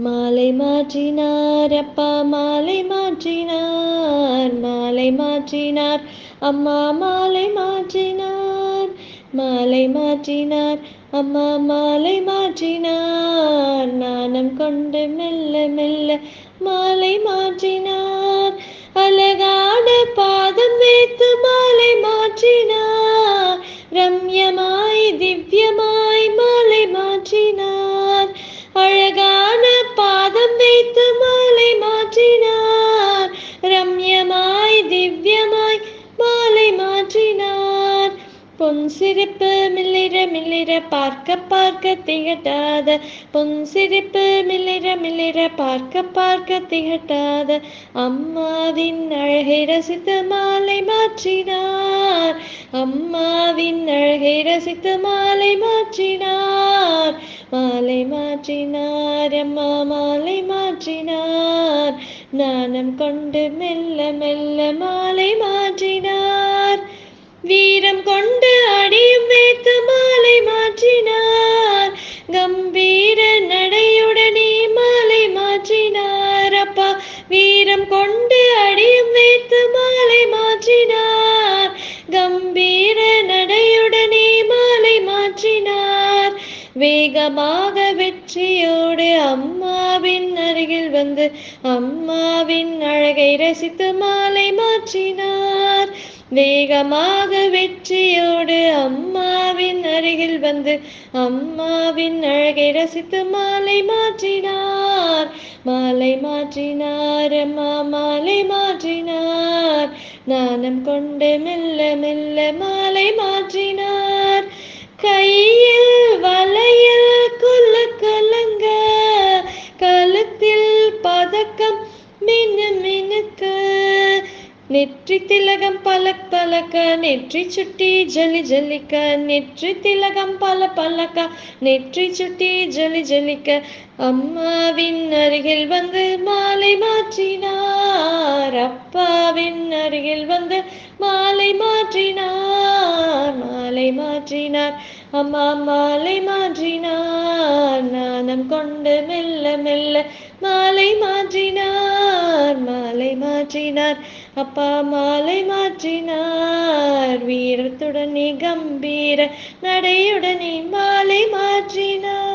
மாலை மாற்றினார் அப்பா மாலை மாற்றினார் மாலை மாற்றினார் அம்மா மாலை மாற்றினார் மாலை மாற்றினார் அம்மா மாலை மாற்றினார் நாணம் கொண்டு மெல்ல மெல்ல மாலை மாற்றினார். அழகான பாதம் பொன் சிரிப்பு மில்லிர மில்லிர பார்க்க பார்க்க திகட்டாத. பொன் சிரிப்பு மில்லிர மில்லிர பார்க்க பார்க்க திகட்டாத. அம்மாவின் அழகை ரசித்து மாலை மாற்றினார். அம்மாவின் அழகை ரசித்து மாலை மாற்றினார். மாலை மாற்றினார் அம்மா மாலை மாற்றினார். நாணம் கொண்டு மெல்ல மெல்ல மாலை மாற்றினார். வீரம் கொண்டு மாலை மாற்றினார். கம்பீர நடையுடனே மாலை மாற்றினார். அப்பா வீரம் கொண்டு அடியும் வைத்து மாலை மாற்றினார். கம்பீர நடையுடனே மாலை மாற்றினார். வேகமாக வெற்றியோடு அம்மாவின் அருகில் வந்து அம்மாவின் அழகை ரசித்து மாலை மாற்றினார். வேகமாக வெற்றியோடு அம்மாவின் அருகில் வந்து அம்மாவின் அழகை ரசித்து மாலை மாற்றினார். மாலை மாற்றினார் அம்மா மாலை மாற்றினார். நாணம் கொண்டு மெல்ல மெல்ல மாலை மாற்றினார். கையில் வலையில் குல கலங்க கழுத்தில் பதக்கம் மினு மினுக்கு நெற்றி திலகம் பலக் பலக்க நெற்றி சுட்டி ஜலி ஜலிக்க நெற்றி திலகம் பல பலக்க நெற்றி சுட்டி ஜலி ஜலிக்க. அம்மாவின் அருகில் வந்து மாலை மாற்றினார். அப்பாவின் அருகில் வந்து மாலை மாற்றினார். மாலை மாற்றினார். அம்மா மாலை மாற்றினார். நாணம் கொண்டு மெல்ல மெல்ல மாலை மாற்றினார். மாற்றினார். அப்பா மாலை மாற்றினார். வீரத்துடனே கம்பீர நடையுடனே மாலை மாற்றினார்.